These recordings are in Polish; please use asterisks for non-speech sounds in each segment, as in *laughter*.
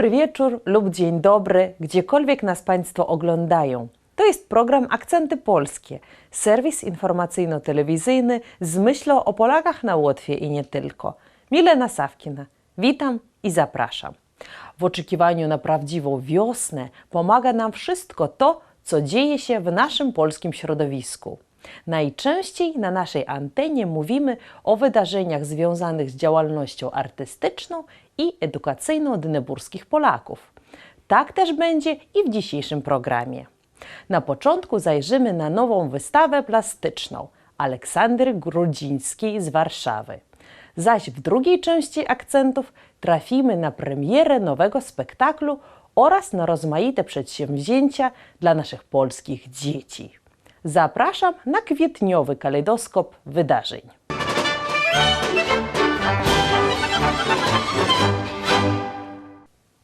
Dobry wieczór lub dzień dobry, gdziekolwiek nas Państwo oglądają. To jest program Akcenty Polskie, serwis informacyjno-telewizyjny z myślą o Polakach na Łotwie i nie tylko. Milena Sawkina, witam i zapraszam. W oczekiwaniu na prawdziwą wiosnę pomaga nam wszystko to, co dzieje się w naszym polskim środowisku. Najczęściej na naszej antenie mówimy o wydarzeniach związanych z działalnością artystyczną i edukacyjną dyneburskich Polaków. Tak też będzie i w dzisiejszym programie. Na początku zajrzymy na nową wystawę plastyczną Aleksandry Grudzińskiej z Warszawy. Zaś w drugiej części akcentów trafimy na premierę nowego spektaklu oraz na rozmaite przedsięwzięcia dla naszych polskich dzieci. Zapraszam na kwietniowy kalejdoskop wydarzeń.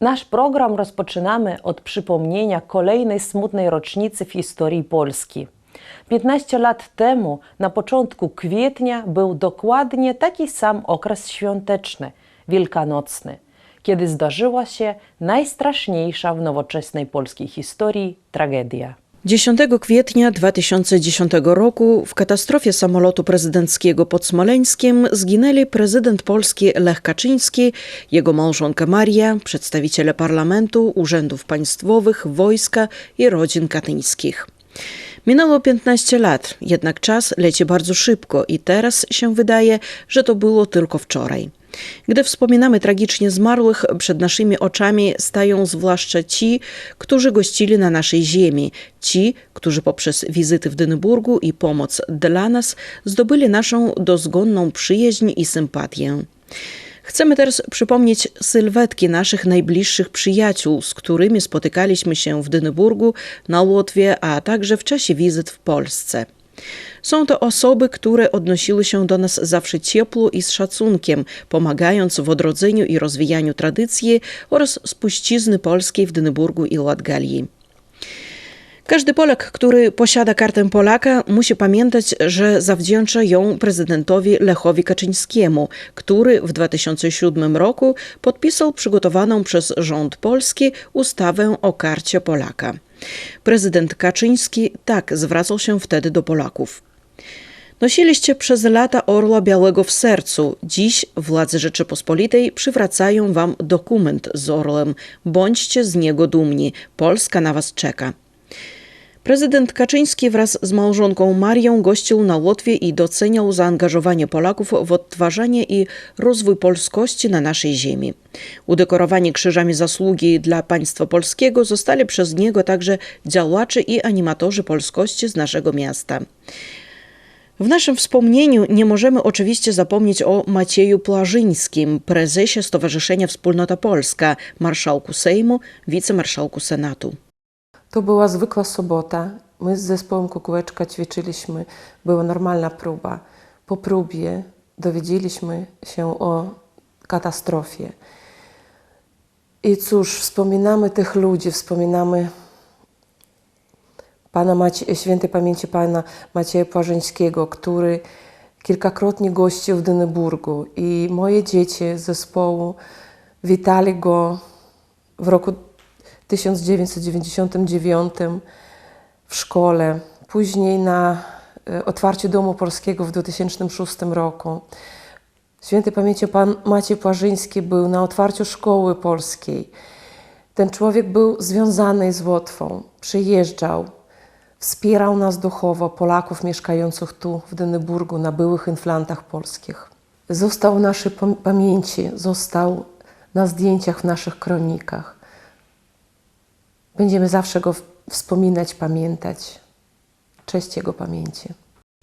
Nasz program rozpoczynamy od przypomnienia kolejnej smutnej rocznicy w historii Polski. 15 lat temu, na początku kwietnia, był dokładnie taki sam okres świąteczny, wielkanocny, kiedy zdarzyła się najstraszniejsza w nowoczesnej polskiej historii tragedia. 10 kwietnia 2010 roku w katastrofie samolotu prezydenckiego pod Smoleńskiem zginęli prezydent Polski Lech Kaczyński, jego małżonka Maria, przedstawiciele parlamentu, urzędów państwowych, wojska i rodzin katyńskich. Minęło 15 lat, jednak czas leci bardzo szybko i teraz się wydaje, że to było tylko wczoraj. Gdy wspominamy tragicznie zmarłych, przed naszymi oczami stają zwłaszcza ci, którzy gościli na naszej ziemi, ci, którzy poprzez wizyty w Dyneburgu i pomoc dla nas zdobyli naszą dozgonną przyjaźń i sympatię. Chcemy teraz przypomnieć sylwetki naszych najbliższych przyjaciół, z którymi spotykaliśmy się w Dyneburgu, na Łotwie, a także w czasie wizyt w Polsce. Są to osoby, które odnosiły się do nas zawsze ciepło i z szacunkiem, pomagając w odrodzeniu i rozwijaniu tradycji oraz spuścizny polskiej w Dyneburgu i Latgalii. Każdy Polak, który posiada kartę Polaka, musi pamiętać, że zawdzięcza ją prezydentowi Lechowi Kaczyńskiemu, który w 2007 roku podpisał przygotowaną przez rząd polski ustawę o karcie Polaka. Prezydent Kaczyński tak zwracał się wtedy do Polaków. Nosiliście przez lata orła białego w sercu. Dziś władze Rzeczypospolitej przywracają wam dokument z orłem. Bądźcie z niego dumni. Polska na was czeka. Prezydent Kaczyński wraz z małżonką Marią gościł na Łotwie i doceniał zaangażowanie Polaków w odtwarzanie i rozwój polskości na naszej ziemi. Udekorowani krzyżami zasługi dla państwa polskiego zostali przez niego także działacze i animatorzy polskości z naszego miasta. W naszym wspomnieniu nie możemy oczywiście zapomnieć o Macieju Plażyńskim, prezesie Stowarzyszenia Wspólnota Polska, marszałku Sejmu, wicemarszałku Senatu. To była zwykła sobota. My z zespołem Kukułeczka ćwiczyliśmy. Była normalna próba. Po próbie dowiedzieliśmy się o katastrofie. I cóż, wspominamy tych ludzi, wspominamy Pana Macie, świętej pamięci Pana Macieja Płażyńskiego, który kilkakrotnie gościł w Dyneburgu i moje dzieci z zespołu witali go w roku 1999 w szkole, później na e, otwarciu Domu Polskiego w 2006 roku. Świętej pamięci pan Maciej Płażyński był na otwarciu szkoły polskiej. Ten człowiek był związany z Łotwą, przyjeżdżał, wspierał nas duchowo, Polaków mieszkających tu w Dyneburgu, na byłych inflantach polskich. Został w naszej pam- pamięci, został na zdjęciach w naszych kronikach. Będziemy zawsze go wspominać, pamiętać. Cześć jego pamięci.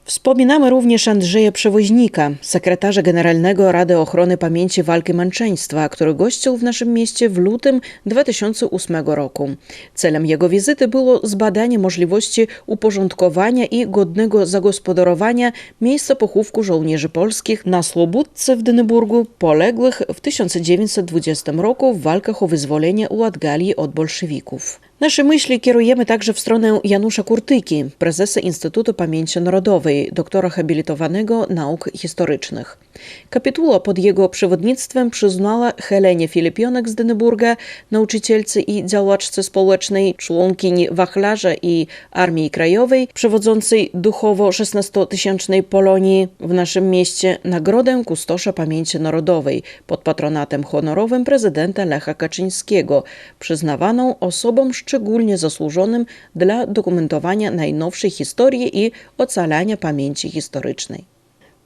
Wspominamy również Andrzeja Przewoźnika, sekretarza generalnego Rady Ochrony Pamięci Walki Męczeństwa, który gościł w naszym mieście w lutym 2008 roku. Celem jego wizyty było zbadanie możliwości uporządkowania i godnego zagospodarowania miejsca pochówku żołnierzy polskich na Slobódce w Dyneburgu, poległych w 1920 roku w walkach o wyzwolenie Latgalii od bolszewików. Nasze myśli kierujemy także w stronę Janusza Kurtyki, prezesa Instytutu Pamięci Narodowej, doktora habilitowanego nauk historycznych. Kapituła pod jego przewodnictwem przyznała Helenie Filipionek z Dyneburga, nauczycielce i działaczce społecznej, członkini wachlarza i Armii Krajowej, przewodzącej duchowo 16-tysięcznej Polonii w naszym mieście nagrodę Kustosza Pamięci Narodowej pod patronatem honorowym prezydenta Lecha Kaczyńskiego, przyznawaną osobom szczególnie zasłużonym dla dokumentowania najnowszej historii i ocalania pamięci historycznej.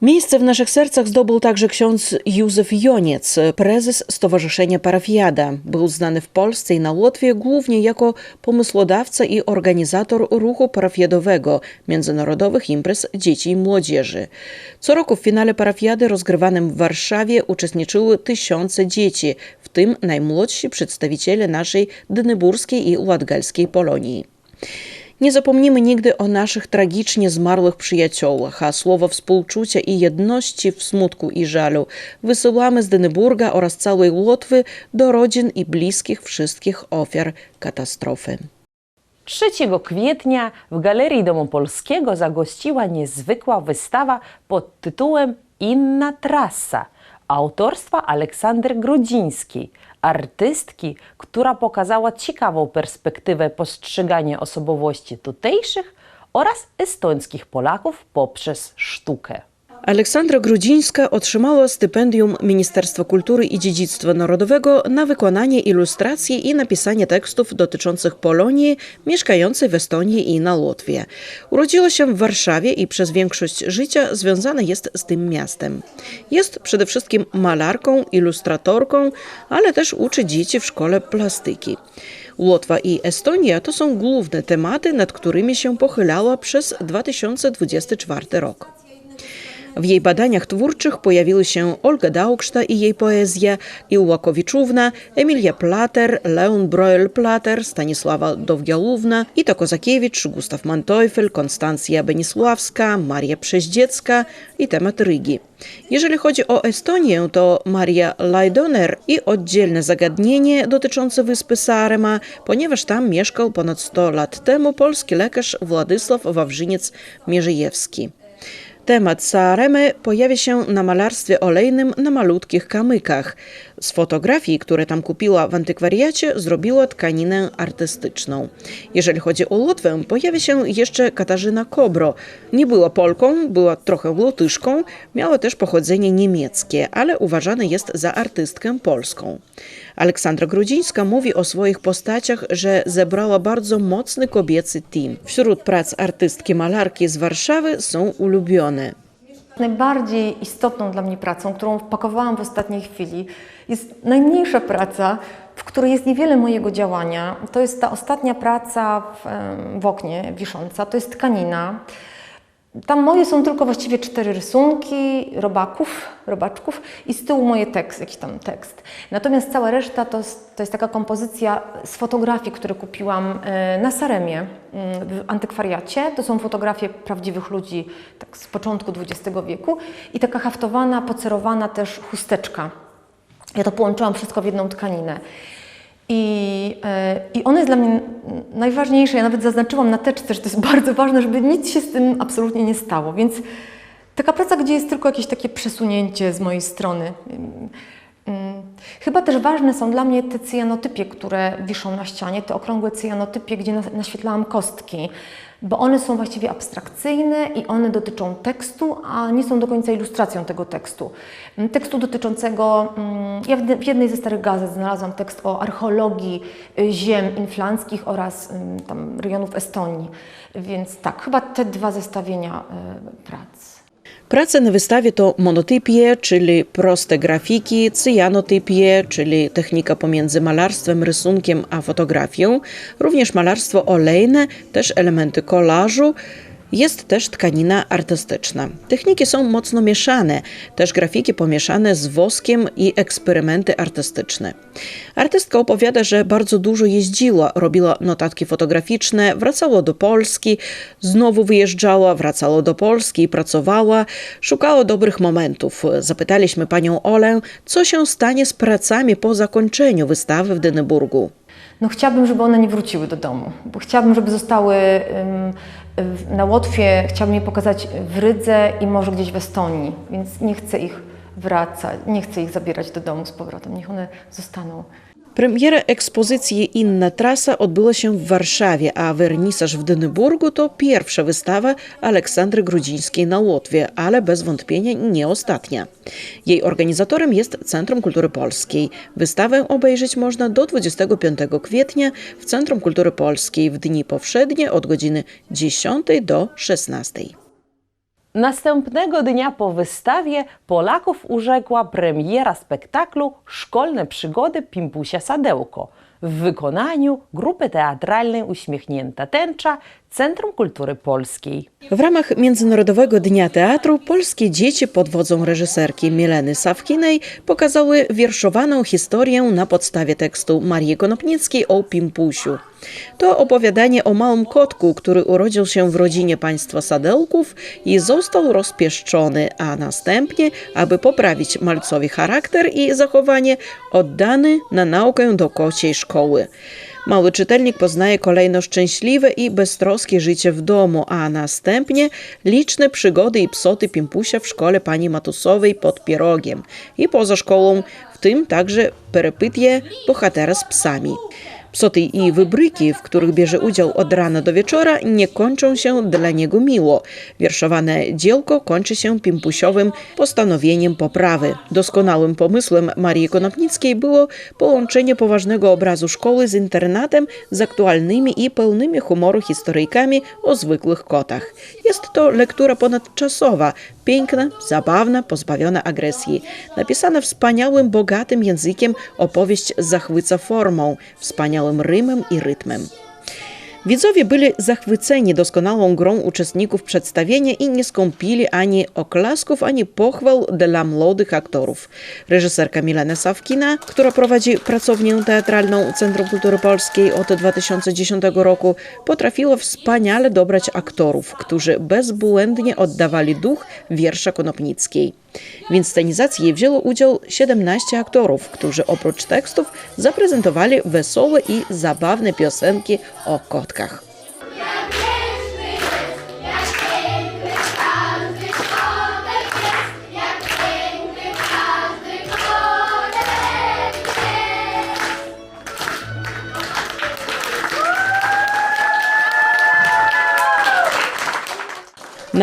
Miejsce w naszych sercach zdobył także ksiądz Józef Joniec, prezes Stowarzyszenia Parafiada. Był znany w Polsce i na Łotwie głównie jako pomysłodawca i organizator ruchu parafiadowego, międzynarodowych imprez dzieci i młodzieży. Co roku w finale parafiady rozgrywanym w Warszawie uczestniczyły tysiące dzieci, w tym najmłodsi przedstawiciele naszej dyneburskiej i łatgalskiej Polonii. Nie zapomnimy nigdy o naszych tragicznie zmarłych przyjaciołach, a słowa współczucia i jedności w smutku i żalu wysyłamy z Dyneburga oraz całej Łotwy do rodzin i bliskich wszystkich ofiar katastrofy. 3 kwietnia w Galerii Domu Polskiego zagościła niezwykła wystawa pod tytułem Inna trasa autorstwa Aleksandry Grudzińskiej, artystki, która pokazała ciekawą perspektywę postrzegania osobowości tutejszych oraz estońskich Polaków poprzez sztukę. Aleksandra Grudzińska otrzymała stypendium Ministerstwa Kultury i Dziedzictwa Narodowego na wykonanie ilustracji i napisanie tekstów dotyczących Polonii mieszkającej w Estonii i na Łotwie. Urodziła się w Warszawie i przez większość życia związana jest z tym miastem. Jest przede wszystkim malarką, ilustratorką, ale też uczy dzieci w szkole plastyki. Łotwa i Estonia to są główne tematy, nad którymi się pochylała przez 2024 rok. W jej badaniach twórczych pojawiły się Olga Daugszta i jej poezja, Iła Kowiczówna, Emilia Plater, Leon Broel-Plater, Stanisława Dowgiałówna, Ita Kozakiewicz, Gustaw Manteuffel, Konstancja Benisławska, Maria Przeździecka i temat Rygi. Jeżeli chodzi o Estonię, to Maria Laidoner i oddzielne zagadnienie dotyczące wyspy Sarema, ponieważ tam mieszkał ponad 100 lat temu polski lekarz Władysław Wawrzyniec-Mierzejewski. Temat Saaremy pojawia się na malarstwie olejnym na malutkich kamykach. Z fotografii, które tam kupiła w antykwariacie, zrobiła tkaninę artystyczną. Jeżeli chodzi o Łotwę, pojawia się jeszcze Katarzyna Kobro. Nie była Polką, była trochę Łotyszką, miała też pochodzenie niemieckie, ale uważana jest za artystkę polską. Aleksandra Grudzińska mówi o swoich postaciach, że zebrała bardzo mocny kobiecy team. Wśród prac artystki malarki z Warszawy są ulubione. Najbardziej istotną dla mnie pracą, którą wpakowałam w ostatniej chwili, jest najmniejsza praca, w której jest niewiele mojego działania. To jest ta ostatnia praca w, w oknie wisząca, to jest tkanina. Tam moje są tylko właściwie cztery rysunki robaków, robaczków i z tyłu moje tekst, jakiś tam tekst. Natomiast cała reszta to, to jest taka kompozycja z fotografii, które kupiłam e, na Saremie mm, w antykwariacie. To są fotografie prawdziwych ludzi tak z początku XX wieku i taka haftowana, pocerowana też chusteczka. Ja to połączyłam wszystko w jedną tkaninę. I, e, I one jest dla mnie najważniejsze. Ja nawet zaznaczyłam na teczce, że to jest *laughs* bardzo ważne, żeby nic się z tym absolutnie nie stało. Więc taka praca, gdzie jest tylko jakieś takie przesunięcie z mojej strony. Chyba też ważne są dla mnie te cyjanotypie, które wiszą na ścianie, te okrągłe cyjanotypie, gdzie naświetlałam kostki, bo one są właściwie abstrakcyjne i one dotyczą tekstu, a nie są do końca ilustracją tego tekstu. Tekstu dotyczącego, mm, ja w jednej- ze starych gazet znalazłam tekst o archeologii y, ziem inflandzkich oraz tam rejonów Estonii, więc tak, chyba te dwa zestawienia y, prac. Prace na wystawie to monotypie, czyli proste grafiki, cyjanotypie, czyli technika pomiędzy malarstwem, rysunkiem a fotografią, również malarstwo olejne, też elementy kolażu, jest też tkanina artystyczna. Techniki są mocno mieszane, też grafiki pomieszane z woskiem i eksperymenty artystyczne. Artystka opowiada, że bardzo dużo jeździła, robiła notatki fotograficzne, wracała do Polski, znowu wyjeżdżała, wracała do Polski i pracowała, szukała dobrych momentów. Zapytaliśmy panią Olę, co się stanie z pracami po zakończeniu wystawy w Dyneburgu. No chciałabym, żeby one nie wróciły do domu, bo chciałabym, żeby zostały na Łotwie, chciałabym je pokazać w Rydze i może gdzieś w Estonii, więc nie chcę ich wracać, nie chcę ich zabierać do domu z powrotem, niech one zostaną. Premiera ekspozycji Inna trasa odbyła się w Warszawie, a wernisaż w Dyneburgu to pierwsza wystawa Aleksandry Grudzińskiej na Łotwie, ale bez wątpienia nie ostatnia. Jej organizatorem jest Centrum Kultury Polskiej. Wystawę obejrzeć można do 25 kwietnia w Centrum Kultury Polskiej w dni powszednie od godziny 10 do 16. Następnego dnia po wystawie Polaków urzekła premiera spektaklu Szkolne przygody Pimpusia Sadełko w wykonaniu grupy teatralnej Uśmiechnięta Tęcza Centrum Kultury Polskiej. W ramach Międzynarodowego Dnia Teatru polskie dzieci pod wodzą reżyserki Mileny Sawkinej pokazały wierszowaną historię na podstawie tekstu Marii Konopnickiej o Pimpusiu. To opowiadanie o małym kotku, który urodził się w rodzinie państwa Sadełków i został rozpieszczony, a następnie, aby poprawić malcowi charakter i zachowanie, oddany na naukę do kociej szkoły. Mały czytelnik poznaje kolejno szczęśliwe i beztroskie życie w domu, a następnie liczne przygody i psoty Pimpusia w szkole pani Matusowej pod Pierogiem i poza szkołą, w tym także perypetie bohatera z psami. Psoty i wybryki, w których bierze udział od rana do wieczora, nie kończą się dla niego miło. Wierszowane dziełko kończy się pimpusiowym postanowieniem poprawy. Doskonałym pomysłem Marii Konopnickiej było połączenie poważnego obrazu szkoły z internatem z aktualnymi i pełnymi humoru historyjkami o zwykłych kotach. Jest to lektura ponadczasowa, piękna, zabawna, pozbawiona agresji. Napisana wspaniałym, bogatym językiem, opowieść zachwyca formą, wspaniałym rymem i rytmem. Widzowie byli zachwyceni doskonałą grą uczestników przedstawienia i nie skąpili ani oklasków, ani pochwał dla młodych aktorów. Reżyserka Milena Sawkina, która prowadzi pracownię teatralną Centrum Kultury Polskiej od 2010 roku, potrafiła wspaniale dobrać aktorów, którzy bezbłędnie oddawali duch wiersza Konopnickiej. W inscenizacji wzięło udział 17 aktorów, którzy oprócz tekstów zaprezentowali wesołe i zabawne piosenki o kotkach.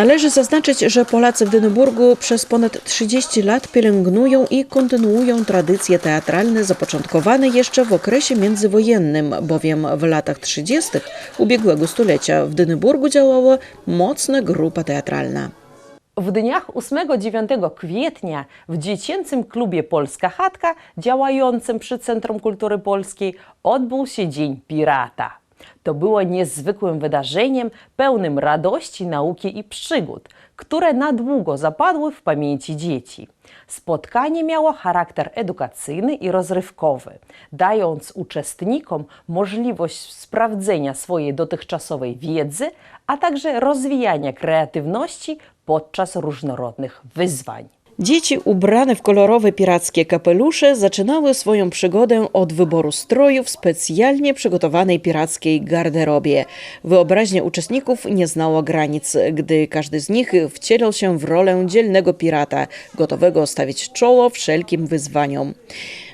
Należy zaznaczyć, że Polacy w Dyneburgu przez ponad 30 lat pielęgnują i kontynuują tradycje teatralne zapoczątkowane jeszcze w okresie międzywojennym, bowiem w latach 30. ubiegłego stulecia w Dyneburgu działała mocna grupa teatralna. W dniach 8-9 kwietnia w dziecięcym klubie Polska Chatka, działającym przy Centrum Kultury Polskiej, odbył się Dzień Pirata. To było niezwykłym wydarzeniem, pełnym radości, nauki i przygód, które na długo zapadły w pamięci dzieci. Spotkanie miało charakter edukacyjny i rozrywkowy, dając uczestnikom możliwość sprawdzenia swojej dotychczasowej wiedzy, a także rozwijania kreatywności podczas różnorodnych wyzwań. Dzieci ubrane w kolorowe pirackie kapelusze zaczynały swoją przygodę od wyboru stroju w specjalnie przygotowanej pirackiej garderobie. Wyobraźnia uczestników nie znała granic, gdy każdy z nich wcielał się w rolę dzielnego pirata, gotowego stawić czoło wszelkim wyzwaniom.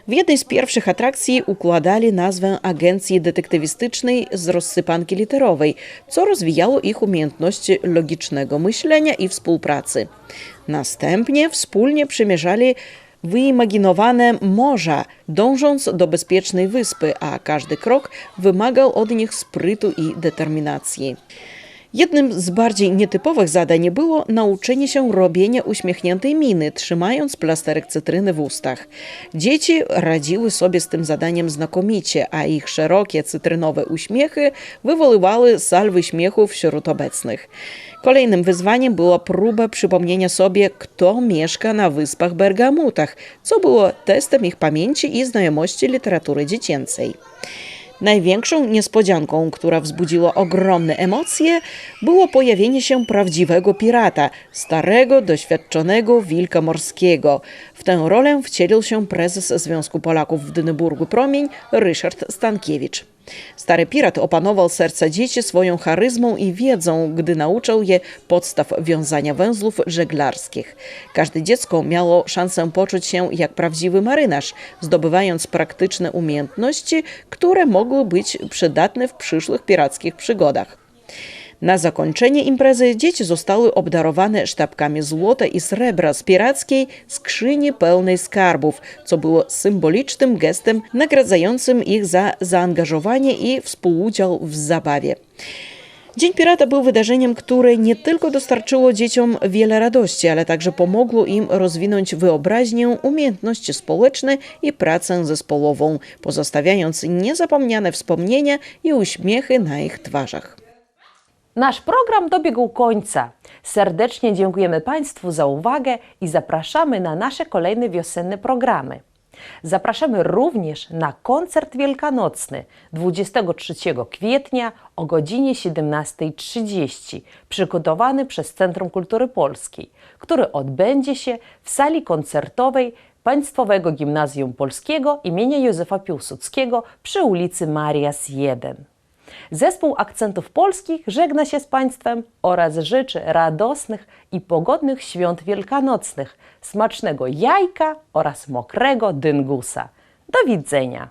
W jednej z pierwszych atrakcji układali nazwę agencji detektywistycznej z rozsypanki literowej, co rozwijało ich umiejętności logicznego myślenia i współpracy. Następnie wspólnie przemierzali wyimaginowane morza, dążąc do bezpiecznej wyspy, a każdy krok wymagał od nich sprytu i determinacji. Jednym z bardziej nietypowych zadań było nauczenie się robienia uśmiechniętej miny, trzymając plasterek cytryny w ustach. Dzieci radziły sobie z tym zadaniem znakomicie, a ich szerokie cytrynowe uśmiechy wywoływały salwy śmiechu wśród obecnych. Kolejnym wyzwaniem była próba przypomnienia sobie, kto mieszka na wyspach Bergamutach, co było testem ich pamięci i znajomości literatury dziecięcej. Największą niespodzianką, która wzbudziła ogromne emocje, było pojawienie się prawdziwego pirata, starego, doświadczonego wilka morskiego. W tę rolę wcielił się prezes Związku Polaków w Dyneburgu Promień Ryszard Stankiewicz. Stary pirat opanował serca dzieci swoją charyzmą i wiedzą, gdy nauczał je podstaw wiązania węzłów żeglarskich. Każde dziecko miało szansę poczuć się jak prawdziwy marynarz, zdobywając praktyczne umiejętności, które mogły być przydatne w przyszłych pirackich przygodach. Na zakończenie imprezy dzieci zostały obdarowane sztabkami złota i srebra z pirackiej skrzyni pełnej skarbów, co było symbolicznym gestem nagradzającym ich za zaangażowanie i współudział w zabawie. Dzień Pirata był wydarzeniem, które nie tylko dostarczyło dzieciom wiele radości, ale także pomogło im rozwinąć wyobraźnię, umiejętności społeczne i pracę zespołową, pozostawiając niezapomniane wspomnienia i uśmiechy na ich twarzach. Nasz program dobiegł końca. Serdecznie dziękujemy Państwu za uwagę i zapraszamy na nasze kolejne wiosenne programy. Zapraszamy również na koncert wielkanocny 23 kwietnia o godzinie 17.30, przygotowany przez Centrum Kultury Polskiej, który odbędzie się w sali koncertowej Państwowego Gimnazjum Polskiego imienia Józefa Piłsudskiego przy ulicy Marias 1. Zespół Akcentów Polskich żegna się z Państwem oraz życzy radosnych i pogodnych świąt wielkanocnych, smacznego jajka oraz mokrego dyngusa. Do widzenia!